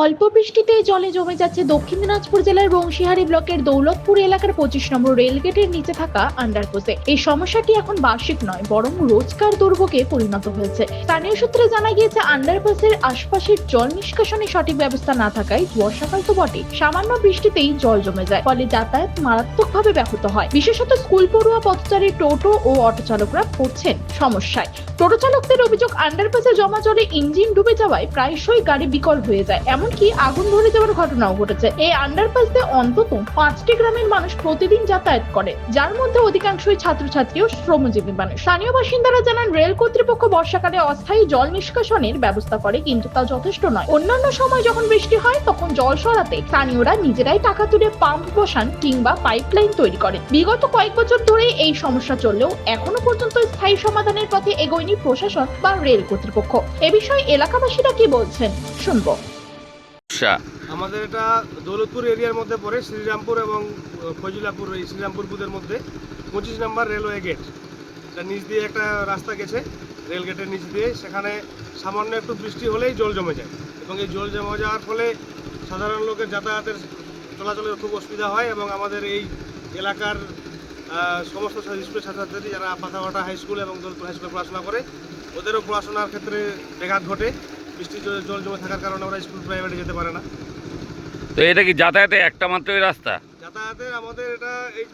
অল্প বৃষ্টিতে জলে জমে যাচ্ছে দক্ষিণ দিনাজপুর জেলার বংশীহারি ব্লকের দৌলতপুর এলাকার পঁচিশ নম্বর রেলগেটের নিচে থাকা আন্ডারপোসে এই সমস্যাটি এখন বার্ষিক নয়, বরং রোজকার দুর্ভোগে পরিণত হয়েছে। স্থানীয় সূত্রে জানা গিয়েছে আন্ডারপাসের আশপাশের জল নিষ্কাশনে সঠিক ব্যবস্থা না থাকায় বর্ষাকাল তো বটে সামান্য বৃষ্টিতেই জল জমে যায়, ফলে যাতায়াত মারাত্মকভাবে ব্যাহত হয়। বিশেষত স্কুল পড়ুয়া পথচারী টোটো ও অটো চালকরা পড়ছেন সমস্যায়। টোটো চালকদের অভিযোগ আন্ডারপাসে জমা জলে ইঞ্জিন ডুবে যাওয়ায় প্রায়শই গাড়ি বিকল হয়ে যায়। এমনকি আগুন ধরে যাওয়ার ঘটনাও ঘটেছে? এই আন্ডারপাস দিয়ে অন্তত পাঁচটি গ্রামের মানুষ প্রতিদিন যাতায়াত করে, যার মধ্যে অধিকাংশই ছাত্রছাত্রী ও শ্রমজীবী মানুষ। স্থানীয় বাসিন্দারা জানান, রেল কর্তৃপক্ষ বর্ষাকালে অস্থায়ী জল নিষ্কাশনের ব্যবস্থা করে, কিন্তু তা যথেষ্ট নয়। অন্যান্য সময় যখন বৃষ্টি হয়, তখন জল সরাতে স্থানীয়রা নিজেরাই টাকা তুলে পাম্প বসান কিংবা পাইপলাইন তৈরি করেন। বিগত কয়েক বছর ধরে এই সমস্যা চললেও এখনও পর্যন্ত স্থায়ী সমাধানের পথে এগোয়নি প্রশাসন বা রেল কর্তৃপক্ষ। এ বিষয়ে এলাকাবাসীরা কি বলছেন, শুনব। আমাদের এটা দৌলতপুর এরিয়ার মধ্যে পড়ে, শ্রীরামপুর এবং ফজিলাপুর, এই শ্রীরামপুর বুথের মধ্যে। পঁচিশ নম্বর রেলওয়ে গেট। এটা নিচ দিয়ে একটা রাস্তা গেছে, রেল গেটের নিচ দিয়ে। সেখানে সামান্য একটু বৃষ্টি হলেই জল জমে যায় এবং এই জল জমে যাওয়ার ফলে সাধারণ লোকের যাতায়াতের চলাচলের খুব অসুবিধা হয় এবং আমাদের এই এলাকার সমস্ত স্কুলের ছাত্রছাত্রী যারা পাথাঘাটা হাই স্কুল এবং দৌলতপুর হাই স্কুলে পড়াশোনা করে, ওদেরও পড়াশোনার ক্ষেত্রে ব্যাঘাত ঘটে। বৃষ্টির জলে জমে থাকার কারণে ওরা স্কুল প্রাইভেটে যেতে পারে না। তো এটা কি যাতায়াতে একটা মাত্রই রাস্তা? যাতায়াতের আমাদের এটা এই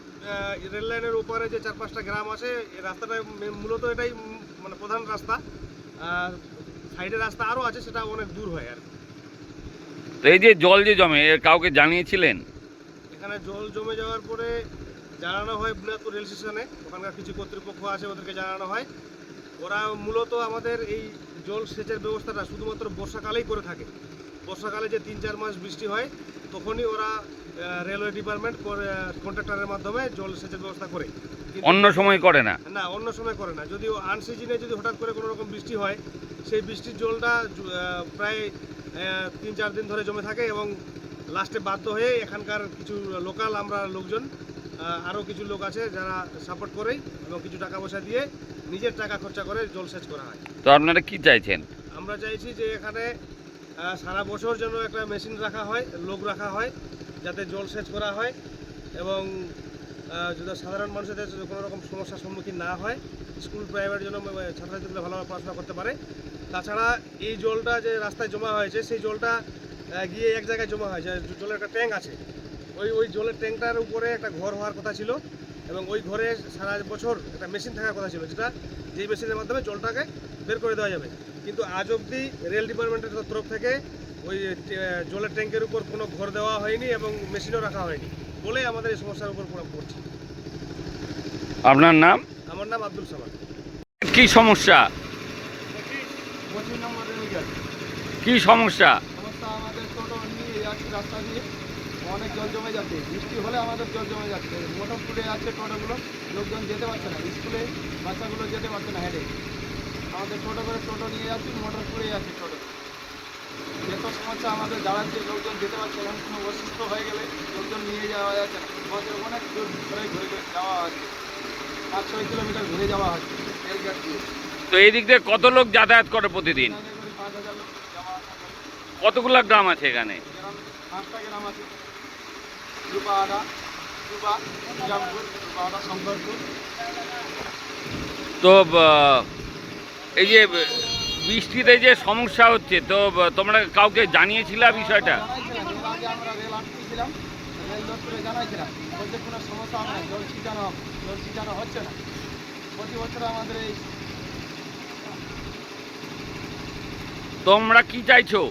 রেল লাইনের উপরে যে চার পাঁচটা গ্রাম আছে এই রাস্তাটা মূলত এটাই মানে প্রধান রাস্তা। আর সাইডে রাস্তা আরও আছে সেটা অনেক দূর হয় আর কি। তো এই যে জল যে জমে এর কাউকে জানিয়েছিলেন? এখানে জল জমে যাওয়ার পরে জানানো হয় বুনিয়াদপুর রেল স্টেশনে ওখানকার কিছু কর্তৃপক্ষ আছে ওদেরকে জানানো হয়। ওরা মূলত আমাদের এই জল সেচের ব্যবস্থাটা শুধুমাত্র বর্ষাকালেই করে থাকে। বর্ষাকালে যে তিন চার মাস বৃষ্টি হয় তখনই ওরা রেলওয়ে ডিপার্টমেন্ট কন্ট্রাক্টরের মাধ্যমে জল সেচের ব্যবস্থা করে। অন্য সময় করে না? না অন্য সময় করে না। যদি আনসিজনে যদি হঠাৎ করে কোনো রকম বৃষ্টি হয় সেই বৃষ্টির জলটা প্রায় তিন চার দিন ধরে জমে থাকে এবং লাস্টে বাধ্য হয়ে এখানকার কিছু লোকাল আমরা লোকজন আরও কিছু লোক আছে যারা সাপোর্ট করে এবং কিছু টাকা পয়সা দিয়ে নিজের টাকা খরচা করে জলসেচ করা হয়। তো আপনারা কি চাইছেন? আমরা চাইছি যে এখানে সারা বছর জন্য একটা মেশিন রাখা হয় লোক রাখা হয় যাতে জলসেচ করা হয় এবং যাতে সাধারণ মানুষের যাতে কোনো রকম সমস্যার সম্মুখীন না হয় স্কুল প্রাইভেট জন্য আহ, ছাত্রছাত্রীরা ভালোভাবে পড়াশোনা করতে পারে। তাছাড়া এই জলটা যে রাস্তায় জমা হয়েছে সেই জলটা গিয়ে এক জায়গায় জমা হয় যে জলের একটা ট্যাঙ্ক আছে। ওই ওই জলের ট্যাঙ্কটার উপরে একটা ঘর হওয়ার কথা ছিল। এবং ওই ঘরে সারা বছর একটা মেশিন থাকার কথা ছিল যেটা যেই মেশিনের মাধ্যমে জলটাকে বের করে দেওয়া যাবে। কিন্তু আজ অবধি রেল ডিপার্টমেন্টের তরফ থেকে ওই জলের ট্যাঙ্কের উপর কোনো ঘর দেওয়া হয়নি এবং মেশিনও রাখা হয়নি বলে আমাদের এই সমস্যার উপর প্রভাব পড়ছে। আপনার নাম? আমার নাম আব্দুল সামাদ। কি সমস্যা? কি সমস্যা? সমস্যা আমাদের টোটো নিয়ে রাস্তা দিয়ে অনেক জল জমে যাচ্ছে। বৃষ্টি হলে আমাদের জল জমে যাচ্ছে। মোটর পুড়ে যাচ্ছে টোটোগুলো লোকজন যেতে পারছে না। স্কুলে বাচ্চাগুলো যেতে পারছে না হেঁটে আমাদের টোটো করে টোটো নিয়ে যাচ্ছি মোটর পুড়ে যাচ্ছে টোটো। যেত সমস্যা আমাদের দাঁড়াচ্ছে লোকজন যেতে পারছে না। কোনো অসুস্থ হয়ে গেলে লোকজন নিয়ে যাওয়া যাচ্ছে না। আমাদের অনেক দূর ঘুরে ঘুরে যাওয়া হচ্ছে। পাঁচ ছয় কিলোমিটার ঘুরে যাওয়া হচ্ছে। দিয়ে। তো এই দিক দিয়ে কত লোক যাতায়াত করে প্রতিদিন? কতগুলা গ্রাম আছে এখানে? গ্রাম পাঁচটা গ্রাম আছে। তো এই যে, বৃষ্টিতে যে সমস্যা হচ্ছে, তো তোমরা কাউকে জানিয়েছিলে বিষয়টা? সমস্যা হচ্ছে না প্রতি বছর আমাদের এই তোমরা কি চাইছো?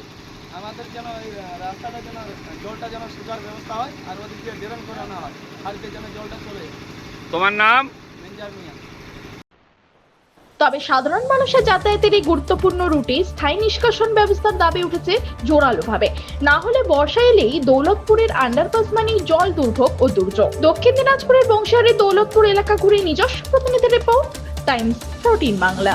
আমাদের যেন এই রাস্তাটা যেন জলটা যেন সুতার ব্যবস্থা হয় আর ওদিক দিয়ে ড্রেন করানো হয়। হালকে যেন জলটা চলে যায়। তোমার নাম? মেঞ্জার মিয়া। তবে সাধারণ মানুষের যাতায়াতের এই গুরুত্বপূর্ণ রুটে স্থায়ী নিষ্কাশন ব্যবস্থার দাবি উঠেছে জোরালোভাবে। না হলে বর্ষা এলেই দৌলতপুরের আন্ডারপাস মানেই জল দুর্ভোগ ও দুর্যোগ। দক্ষিণ দিনাজপুরের বংশিয়ারি দৌলতপুর এলাকা ঘুরে নিজস্ব প্রতিনিধি রিপোর্ট টাইমস ফোরটিন বাংলা।